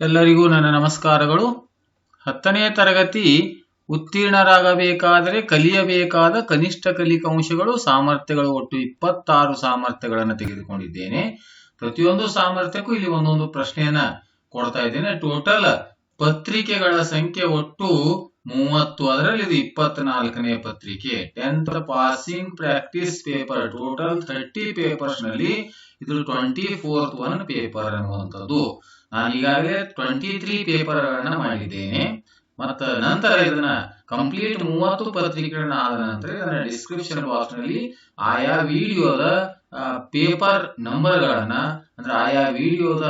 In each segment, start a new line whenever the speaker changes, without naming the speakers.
ಎಲ್ಲರಿಗೂ ನನ್ನ ನಮಸ್ಕಾರಗಳು. ಹತ್ತನೇ ತರಗತಿ, ಉತ್ತೀರ್ಣರಾಗಬೇಕಾದರೆ ಕಲಿಯಬೇಕಾದ ಕನಿಷ್ಠ ಕಲಿಕಾಂಶಗಳು ಸಾಮರ್ಥ್ಯಗಳು ಒಟ್ಟು ಇಪ್ಪತ್ತಾರು ಸಾಮರ್ಥ್ಯಗಳನ್ನು ತೆಗೆದುಕೊಂಡಿದ್ದೇನೆ. ಪ್ರತಿಯೊಂದು ಸಾಮರ್ಥ್ಯಕ್ಕೂ ಇಲ್ಲಿ ಒಂದೊಂದು ಪ್ರಶ್ನೆಯನ್ನ ಕೊಡ್ತಾ ಇದ್ದೇನೆ. ಟೋಟಲ್ ಪತ್ರಿಕೆಗಳ ಸಂಖ್ಯೆ ಒಟ್ಟು ಮೂವತ್ತು ಅದರಲ್ಲಿ ಇದು ಇಪ್ಪತ್ನಾಲ್ಕನೇ ಪತ್ರಿಕೆ tenth passing practice paper total thirty ಪೇಪರ್ಸ್ನಲ್ಲಿ ಇದು ಟ್ವೆಂಟಿ ಫೋರ್ತ್ ಒನ್ ಪೇಪರ್ ಅನ್ನುವಂಥದ್ದು. ನಾನು ಈಗಾಗಲೇ ಟ್ವೆಂಟಿ ತ್ರೀ ಪೇಪರ್ ಗಳನ್ನ ಮಾಡಿದ್ದೇನೆ. ಮತ್ತ ನಂತರ ಇದನ್ನ ಕಂಪ್ಲೀಟ್ ಮೂವತ್ತು ಪತ್ರಿಕೆಗಳನ್ನ ಆದ ನಂತರ ಇದನ್ನ ಡಿಸ್ಕ್ರಿಪ್ಷನ್ ಬಾಕ್ಸ್ನಲ್ಲಿ ಆಯಾ ವಿಡಿಯೋದ ಪೇಪರ್ ನಂಬರ್ ಗಳನ್ನ ಅಂದ್ರೆ ಆಯಾ ವಿಡಿಯೋದ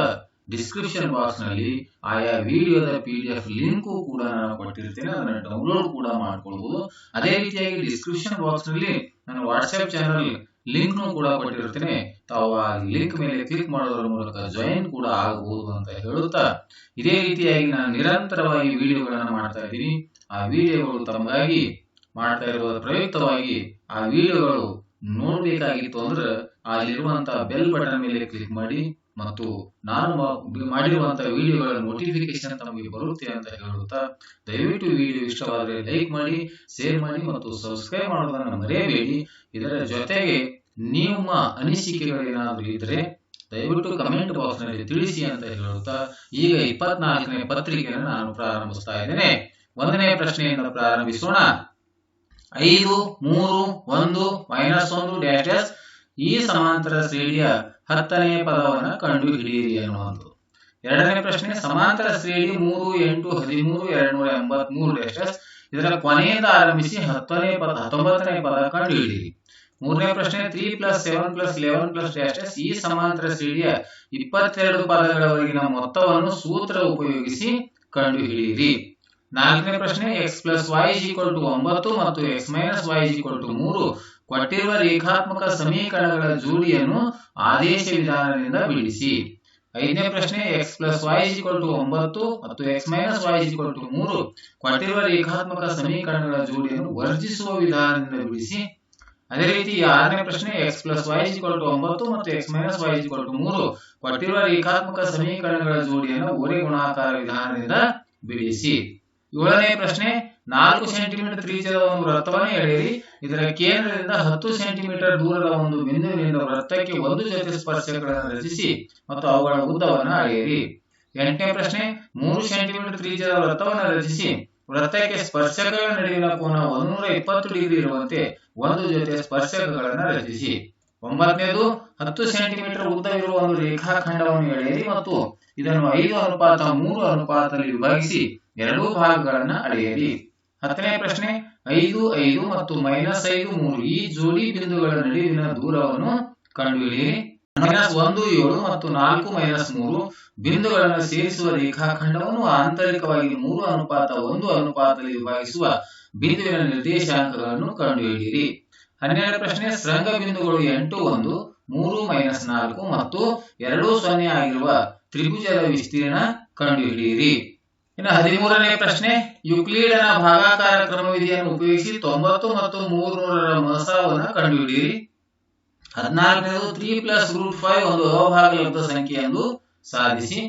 ಡಿಸ್ಕ್ರಿಪ್ಷನ್ ಬಾಕ್ಸ್ನಲ್ಲಿ ಆಯಾ ವಿಡಿಯೋದ ಪಿ ಡಿ ಎಫ್ ಲಿಂಕು ಕೂಡ ನಾನು ಕೊಟ್ಟಿರ್ತೇನೆ. ಅದನ್ನ ಡೌನ್ಲೋಡ್ ಕೂಡ ಮಾಡ್ಕೊಳ್ಬಹುದು ಅದೇ ರೀತಿಯಾಗಿ ಡಿಸ್ಕ್ರಿಪ್ಷನ್ ಬಾಕ್ಸ್ನಲ್ಲಿ ನಾನು ವಾಟ್ಸ್ಆಪ್ ಚಾನಲ್ ಲಿಂಕ್ ಕೂಡ ಕೊಟ್ಟಿರ್ತೇನೆ. ತಾವು ಆ ಲಿಂಕ್ ಮೇಲೆ ಕ್ಲಿಕ್ ಮಾಡೋದ್ರ ಮೂಲಕ ಜಾಯಿನ್ ಕೂಡ ಆಗಬಹುದು ಅಂತ ಹೇಳುತ್ತಾ. ಇದೇ ರೀತಿಯಾಗಿ ನಾನು ನಿರಂತರವಾಗಿ ವಿಡಿಯೋಗಳನ್ನು ಮಾಡ್ತಾ ಇದ್ದೀನಿ. ಆ ವಿಡಿಯೋಗಳು ತಮಗಾಗಿ ಮಾಡ್ತಾ ಇರುವ ಪ್ರಯುಕ್ತವಾಗಿ ಆ ವಿಡಿಯೋಗಳು ನೋಡ್ಬೇಕಾಗಿತ್ತು ಅಂದ್ರೆ ಅಲ್ಲಿರುವಂತಹ ಬೆಲ್ ಬಟನ್ ಮೇಲೆ ಕ್ಲಿಕ್ ಮಾಡಿ. ಮತ್ತು ನಾನು ಮಾಡಿರುವಂತಹ ವಿಡಿಯೋಗಳ ನೋಟಿಫಿಕೇಶನ್ ತಮಗೆ ಬರುತ್ತೆ ಅಂತ ಹೇಳುತ್ತಾ, ದಯವಿಟ್ಟು ವಿಡಿಯೋ ಇಷ್ಟವಾದರೆ ಲೈಕ್ ಮಾಡಿ ಶೇರ್ ಮಾಡಿ ಮತ್ತು ಸಬ್ಸ್ಕ್ರೈಬ್ ಮಾಡೋದನ್ನು ಮರೆಯಬೇಡಿ. ಇದರ ಜೊತೆಗೆ ನಿಮ್ಮ ಅನಿಸಿಕೆಗಳೇನಾದರೂ ಇದ್ರೆ ದಯವಿಟ್ಟು ಕಮೆಂಟ್ ಬಾಕ್ಸ್ನಲ್ಲಿ ತಿಳಿಸಿ ಅಂತ ಹೇಳುತ್ತಾ, ಈಗ ಇಪ್ಪತ್ನಾಲ್ಕನೇ ಪತ್ರಿಕೆಯನ್ನು ನಾನು ಪ್ರಾರಂಭಿಸ್ತಾ ಇದ್ದೇನೆ. ಒಂದನೇ ಪ್ರಶ್ನೆಯಿಂದ ಪ್ರಾರಂಭಿಸೋಣ. ಐದು, ಮೂರು, ಒಂದು ಮೈನಸ್ ಒಂದು ಡ್ಯಾಶ್ ಡ್ಯಾಶ್ ಈ ಸಮಾಂತರ ಶ್ರೇಣಿಯ ಹತ್ತನೇ ಪದವನ್ನು ಕಂಡು ಹಿಡಿಯಿರಿ ಅನ್ನುವಂಥದ್ದು ಎರಡನೇ ಪ್ರಶ್ನೆ, ಸಮಾಂತರ ಶ್ರೇಣಿ ಮೂರು, ಎಂಟು, ಹದಿಮೂರು, ಎರಡು ನೂರ ಎಂಬತ್ ಮೂರು ಇದರ ಕೊನೆಯಿಂದ ಆರಂಭಿಸಿ ಹತ್ತನೇ ಪದ, ಹತ್ತೊಂಬತ್ತನೇ ಪದ ಕಂಡು ಹಿಡಿಯಿರಿ ಮೂರನೇ ಪ್ರಶ್ನೆ three plus seven plus eleven plus dash dash ಈ ಸಮಾಂತರ ಶ್ರೇಣಿಯ ಇಪ್ಪತ್ತೆರಡು ಪದಗಳವರೆಗಿನ ಮೊತ್ತವನ್ನು ಸೂತ್ರ ಉಪಯೋಗಿಸಿ ಕಂಡು ಹಿಡಿಯಿರಿ ನಾಲ್ಕನೇ ಪ್ರಶ್ನೆ X plus Y equal to ಒಂಬತ್ತು ಮತ್ತು X minus Y equal to ಮೂರು. ಕೊಟ್ಟಿರುವ ರೇಖಾತ್ಮಕ ಸಮೀಕರಣಗಳ ಜೋಡಿಯನ್ನು ಆದೇಶ ವಿಧಾನದಿಂದ ಬಿಡಿಸಿ. ಐದನೇ ಪ್ರಶ್ನೆ X plus Y equal to ಒಂಬತ್ತು ಮತ್ತು X minus Y equal to ಮೂರು. ಕೊಟ್ಟಿರುವ ರೇಖಾತ್ಮಕ ಸಮೀಕರಣಗಳ ಜೋಡಿಯನ್ನು ವರ್ಜಿಸುವ ವಿಧಾನದಿಂದ ಬಿಡಿಸಿ. ಅದೇ ರೀತಿ ಆರನೇ ಪ್ರಶ್ನೆ X plus Y equal to ಒಂಬತ್ತು ಮತ್ತು X minus Y equal to ಮೂರು. ಕೊಟ್ಟಿರುವ ರೇಖಾತ್ಮಕ ಸಮೀಕರಣಗಳ ಜೋಡಿಯನ್ನು ಗುಣಾಕಾರ ವಿಧಾನದಿಂದ ಬಿಡಿಸಿ. ಏಳನೇ ಪ್ರಶ್ನೆ ನಾಲ್ಕು ಸೆಂಟಿಮೀಟರ್ ತ್ರಿಜ್ಯದ ಒಂದು ವೃತ್ತವನ್ನು ಎಳೆಯಿರಿ. ಇದರ ಕೇಂದ್ರದಿಂದ ಹತ್ತು ಸೆಂಟಿಮೀಟರ್ ದೂರದ ಒಂದು ಬಿಂದುವಿನಿಂದ ವೃತ್ತಕ್ಕೆ ಒಂದು ಜೊತೆ ಸ್ಪರ್ಶಗಳನ್ನು ರಚಿಸಿ ಮತ್ತು ಅವುಗಳ ಉದ್ದವನ್ನು ಅಳೆಯಿರಿ. ಎಂಟನೇ ಪ್ರಶ್ನೆ ಮೂರು ಸೆಂಟಿಮೀಟರ್ ತ್ರಿಜ್ಯದ ವೃತ್ತವನ್ನು ರಚಿಸಿ. ವೃತ್ತಕ್ಕೆ ಸ್ಪರ್ಶಕಗಳ ನಡುವಿನ ಕೋನ ಒಂದೂರ ಇಪ್ಪತ್ತು ಡಿಗ್ರಿ ಇರುವಂತೆ ಒಂದು ಜೊತೆ ಸ್ಪರ್ಶಕಗಳನ್ನು ರಚಿಸಿ. ಒಂಬತ್ತನೇದು, ಹತ್ತು ಸೆಂಟಿಮೀಟರ್ ಉದ್ದವಿರುವ ಒಂದು ರೇಖಾಖಂಡವನ್ನು ಎಳೆಯಿರಿ ಮತ್ತು ಇದನ್ನು ಐದು ಅನುಪಾತ, ಮೂರು ಅನುಪಾತದಲ್ಲಿ ವಿಭಾಗಿಸಿ ಎರಡೂ ಭಾಗಗಳನ್ನು ಅಳೆಯಿರಿ. ಹತ್ತನೇ ಪ್ರಶ್ನೆ, ಐದು ಐದು ಮತ್ತು ಮೈನಸ್ ಐದು ಮೂರು ಈ ಜೋಡಿ ಬಿಂದುಗಳ ನಡುವಿನ ದೂರವನ್ನು ಕಂಡುಹಿಡಿಯಿರಿ. ಮೈನಸ್ ಒಂದು, ಏಳು ಮತ್ತು ನಾಲ್ಕು ಮೈನಸ್ ಮೂರು ಬಿಂದುಗಳನ್ನು ಸೇರಿಸುವ ರೇಖಾಖಂಡವನ್ನು ಆಂತರಿಕವಾಗಿ ಮೂರು ಅನುಪಾತ, ಒಂದು ಅನುಪಾತದಲ್ಲಿ ವಿಭಾಗಿಸುವ ಬಿಂದುವಿನ ನಿರ್ದೇಶಾಂಕಗಳನ್ನು ಕಂಡುಹಿಡಿಯಿರಿ. ಹನ್ನೆರಡು ಪ್ರಶ್ನೆ ಶೃಂಗ ಬಿಂದುಗಳು ಎಂಟು, ಒಂದು, ಮೂರು ಮೈನಸ್ ನಾಲ್ಕು ಮತ್ತು ಎರಡು ಸೊನ್ನೆ ಆಗಿರುವ ತ್ರಿಭುಜದ ವಿಸ್ತೀರ್ಣ ಕಂಡುಹಿಡಿಯಿರಿ. ಇನ್ನು ಹದಿಮೂರನೇ ಪ್ರಶ್ನೆ, ಯುಕ್ಲೀಡನ ಭಾಗಾಕಾರ ಕ್ರಮವಿಧಿಯನ್ನು ಉಪಯೋಗಿಸಿ ತೊಂಬತ್ತು ಮತ್ತು ಮೂರು ಮಸಾವನ್ನು ಕಂಡುಹಿಡಿಯಿರಿ. ಹದಿನಾಲ್ಕನೇದು ತ್ರೀ ಪ್ಲಸ್ ರೂಟ್ ಫೈವ್ ಒಂದು ಅಭಾಗಲಬ್ಧ ಸಂಖ್ಯೆ ಎಂದು ಸಾಧಿಸಿ.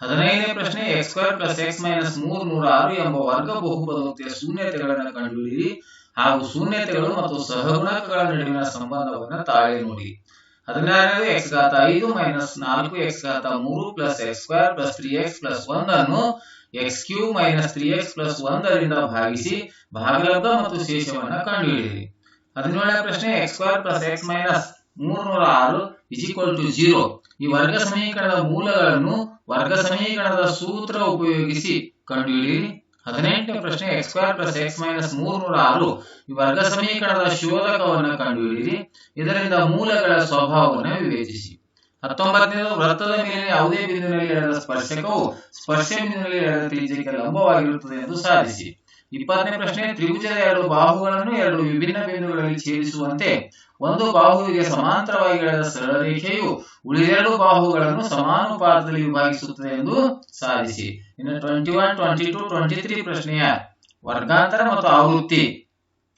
ಹದಿನೈದನೇ ಪ್ರಶ್ನೆ, X square plus X minus ಮೂರು ನೂರ ಆರು ಎಂಬ ವರ್ಗ ಬಹುಪದೋಕ್ತಿಯ ಶೂನ್ಯತೆಗಳನ್ನು ಕಂಡುಹಿಡಿಯಿರಿ ಹಾಗೂ ಶೂನ್ಯತೆಗಳು ಮತ್ತು ಸಹಗುಣಕಗಳ ನಡುವಿನ ಸಂಬಂಧವನ್ನು ತಾಳೆ ನೋಡಿ. ಹದಿನಾರನೇದು ಎಕ್ಸ್ ಘಾತ ಐದು ಮೈನಸ್ ನಾಲ್ಕು ಎಕ್ಸ್ ಘಾತ ಮೂರು plus X square plus three X plus ಒಂದನ್ನು X cube minus three X plus ಒಂದರಿಂದ ಭಾಗಿಸಿ ಭಾಗಲಬ್ಧ ಮತ್ತು ಶೇಷವನ್ನು ಕಂಡುಹಿಡಿಯಿರಿ. ಹದಿನೇಳನೇ ಪ್ರಶ್ನೆ X square plus X minus ಮೂರ್ನೂರ ಆರು ಇಸ್ ಈಕ್ವಲ್ ಟು ಜೀರೋ ಈ ವರ್ಗ ಸಮೀಕರಣದ ಮೂಲಗಳನ್ನು ವರ್ಗ ಸಮೀಕರಣದ ಸೂತ್ರ ಉಪಯೋಗಿಸಿ ಕಂಡುಹಿಡಿಯಿರಿ. ಹದಿನೆಂಟನೇ ಪ್ರಶ್ನೆ X square plus X minus ಮೂರ್ನೂರ ಆರು ಈ ವರ್ಗ ಸಮೀಕರಣದ ಶೋಧಕವನ್ನು ಕಂಡುಹಿಡಿಯಿರಿ. ಇದರಿಂದ ಮೂಲಗಳ ಸ್ವಭಾವವನ್ನು ವಿವೇಚಿಸಿ. ಹತ್ತೊಂಬತ್ತನೇದು ವೃತ್ತದ ಮೇಲೆ ಯಾವುದೇ ಬಿಂದುವಿನಲ್ಲಿ ಎಳೆದ ಸ್ಪರ್ಶಕವು ಸ್ಪರ್ಶ ಬಿಂದುವಿನಲ್ಲಿ ಎಳೆದ ತ್ರಿಜ್ಯಕ್ಕೆ ಲಂಬವಾಗಿರುತ್ತದೆ ಎಂದು ಸಾಧಿಸಿ. ಇಪ್ಪತ್ತನೇ ಪ್ರಶ್ನೆ, ತ್ರಿಭುಜದ ಎರಡು ಬಾಹುಗಳನ್ನು ಎರಡು ವಿಭಿನ್ನ ಬಿಂದುಗಳಲ್ಲಿ ಛೇದಿಸುವಂತೆ ಒಂದು ಬಾಹುವಿಗೆ ಸಮಾಂತರವಾಗಿ ಎಳೆದ ಸರಳ ರೇಖೆಯು ಉಳಿದೆರಡು ಬಾಹುಗಳನ್ನು ಸಮಾನುಪಾತದಲ್ಲಿ ವಿಭಾಗಿಸುತ್ತದೆ ಎಂದು ಸಾಧಿಸಿ. ಇನ್ನು twenty one twenty two twenty three ಪ್ರಶ್ನೆಯ ವರ್ಗಾಂತರ ಮತ್ತು ಆವೃತ್ತಿ.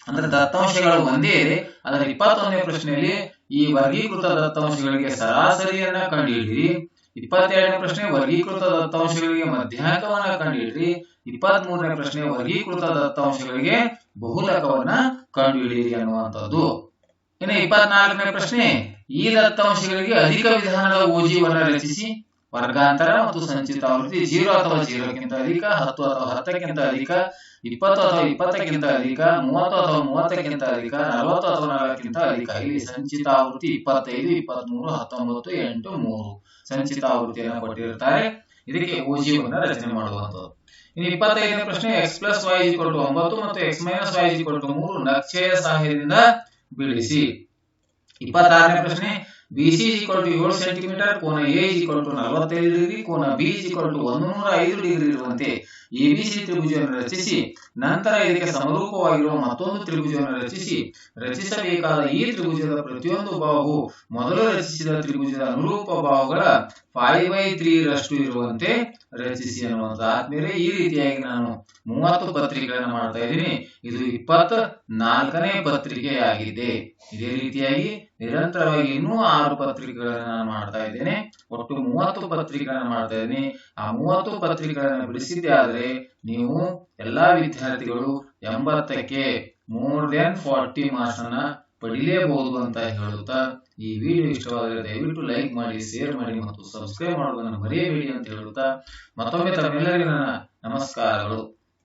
ಅಂದ್ರೆ ದತ್ತಾಂಶಗಳು ಒಂದೇ ಅದರ ಇಪ್ಪತ್ತೊಂದನೇ ಪ್ರಶ್ನೆಯಲ್ಲಿ ಈ ವರ್ಗೀಕೃತ ದತ್ತಾಂಶಗಳಿಗೆ ಸರಾಸರಿಯನ್ನ ಕಂಡುಹಿಡಿಯಿರಿ. ಇಪ್ಪತ್ತೆರಡನೇ ಪ್ರಶ್ನೆ ವರ್ಗೀಕೃತ ದತ್ತಾಂಶಗಳಿಗೆ ಮಧ್ಯಾಂಕವನ್ನ ಕಂಡುಹಿಡ್ರಿ. ಇಪ್ಪತ್ತ್ ಮೂರನೇ ಪ್ರಶ್ನೆ ವರ್ಗೀಕೃತ ದತ್ತಾಂಶಗಳಿಗೆ ಬಹುಲಕವನ್ನ ಕಂಡುಹಿಡಿಯಿರಿ ಅನ್ನುವಂಥದ್ದು. ಇನ್ನು ಇಪ್ಪತ್ನಾಲ್ಕನೇ ಪ್ರಶ್ನೆ, ಈ ದತ್ತಾಂಶಗಳಿಗೆ ಅಧಿಕ ವಿಧಾನದ ಓಜಿವನ್ನ ರಚಿಸಿ. ವರ್ಗಾಂತರ ಮತ್ತು ಸಂಚಿತ ಆವೃತ್ತಿ ಜೀರೋ ಅಥವಾ ಜೀರೋಕ್ಕಿಂತ ಅಧಿಕ, ಹತ್ತು ಅಥವಾ ಹತ್ತಕ್ಕಿಂತ ಅಧಿಕ, ಇಪ್ಪತ್ತು ಅಥವಾ ಇಪ್ಪತ್ತಕ್ಕಿಂತ ಅಧಿಕ, ಮೂವತ್ತು ಅಥವಾ ಮೂವತ್ತಕ್ಕಿಂತ ಅಧಿಕ, ನಲವತ್ತು ಅಥವಾ ನಲವತ್ತಕ್ಕಿಂತ ಅಧಿಕ. ಇಲ್ಲಿ ಸಂಚಿತ ಆವೃತ್ತಿ ಇಪ್ಪತ್ತೈದು, ಇಪ್ಪತ್ಮೂರು, ಹತ್ತೊಂಬತ್ತು, ಎಂಟು, ಮೂರು. ಸಂಚಿತ ಆವೃತ್ತಿಯನ್ನು ಕೊಟ್ಟಿರುತ್ತಾರೆ. ಇದಕ್ಕೆ ಓಜಿವನ್ನ ರಚನೆ ಮಾಡುವಂಥದ್ದು. ಇನ್ನು ಇಪ್ಪತ್ತೈದನೇ ಪ್ರಶ್ನೆ ಎಕ್ಸ್ ಪ್ಲಸ್ ವೈ ಕೊಟ್ಟು ಒಂಬತ್ತು ಮತ್ತು ಎಕ್ಸ್ ಮೈನಸ್ ವೈ ಕೊಟ್ಟು ಮೂರು ನಕ್ಷೆಯ ಸಹಾಯದಿಂದ ಬಿಡಿಸಿ. ಇಪ್ಪತ್ತಾರನೇ ಪ್ರಶ್ನೆ ಬಿಸಿ ಈಕ್ವಲ್ ಟು ಏಳು ಸೆಂಟಿಮೀಟರ್ ಕೋನ ಎ ಈಕ್ವಲ್ ಟು ನಲವತ್ತೈದು ಡಿಗ್ರಿ ಕೋನ ಬಿ ಈಕ್ವಲ್ ಟು ಒಂದು ಐದು ಡಿಗ್ರಿ ಇರುವಂತೆ ಎಬಿಸಿ ತ್ರಿಭುಜವನ್ನು ರಚಿಸಿ, ನಂತರ ಇದಕ್ಕೆ ಸಮರೂಪವಾಗಿರುವ ಮತ್ತೊಂದು ತ್ರಿಭುಜವನ್ನು ರಚಿಸಿ. ರಚಿಸಬೇಕಾದ ಈ ತ್ರಿಭುಜದ ಪ್ರತಿಯೊಂದು ಬಾಹು ಮೊದಲು ರಚಿಸಿದ ತ್ರಿಭುಜದ ಅನುರೂಪ ಬಾಹುಗಳ ಫೈವ್ ಬೈ ತ್ರೀ ರಷ್ಟು ಇರುವಂತೆ ರಚಿಸಿ ಅನ್ನುವಂತ ಆದ್ಮೇಲೆ ಈ ರೀತಿಯಾಗಿ ನಾನು ಮೂವತ್ತು ಪತ್ರಿಕೆಗಳನ್ನು ಮಾಡ್ತಾ ಇದ್ದೀನಿ. ಇದು ಇಪ್ಪತ್ತ ನಾಲ್ಕನೇ ಪತ್ರಿಕೆ ಆಗಿದೆ. ಇದೇ ರೀತಿಯಾಗಿ ನಿರಂತರವಾಗಿ ಇನ್ನೂ ಆರು ಪತ್ರಿಕೆಗಳನ್ನು ನಾನು ಮಾಡ್ತಾ ಇದ್ದೇನೆ. ಒಟ್ಟು ಮೂವತ್ತು ಪತ್ರಿಕೆಗಳನ್ನು ಮಾಡ್ತಾ ಇದ್ದೀನಿ. ಆ ಮೂವತ್ತು ಪತ್ರಿಕೆಗಳನ್ನು ಬಿಡಿಸಿದ್ದೆ ಆದ್ರೆ ನೀವು ಎಲ್ಲಾ ವಿದ್ಯಾರ್ಥಿಗಳು ಎಂಬತ್ತಕ್ಕೆ ಮೋರ್ ದೆನ್ ಫಾರ್ಟಿ ಮಾರ್ಕ್ಸ್ ಅನ್ನ ಪಡಿಲೇಬಹುದು ಅಂತ ಹೇಳುತ್ತಾ ಈ ವಿಡಿಯೋ ಇಷ್ಟವಾದರೆ ದಯವಿಟ್ಟು ಲೈಕ್ ಮಾಡಿ ಶೇರ್ ಮಾಡಿ ಮತ್ತು ಸಬ್ಸ್ಕ್ರೈಬ್ ಮಾಡುವುದನ್ನು ಮರೆಯಬೇಡಿ ಅಂತ ಹೇಳುತ್ತಾ ಮತ್ತೊಮ್ಮೆ ತಮ್ಮೆಲ್ಲರಿಗೂ ನಮಸ್ಕಾರಗಳು.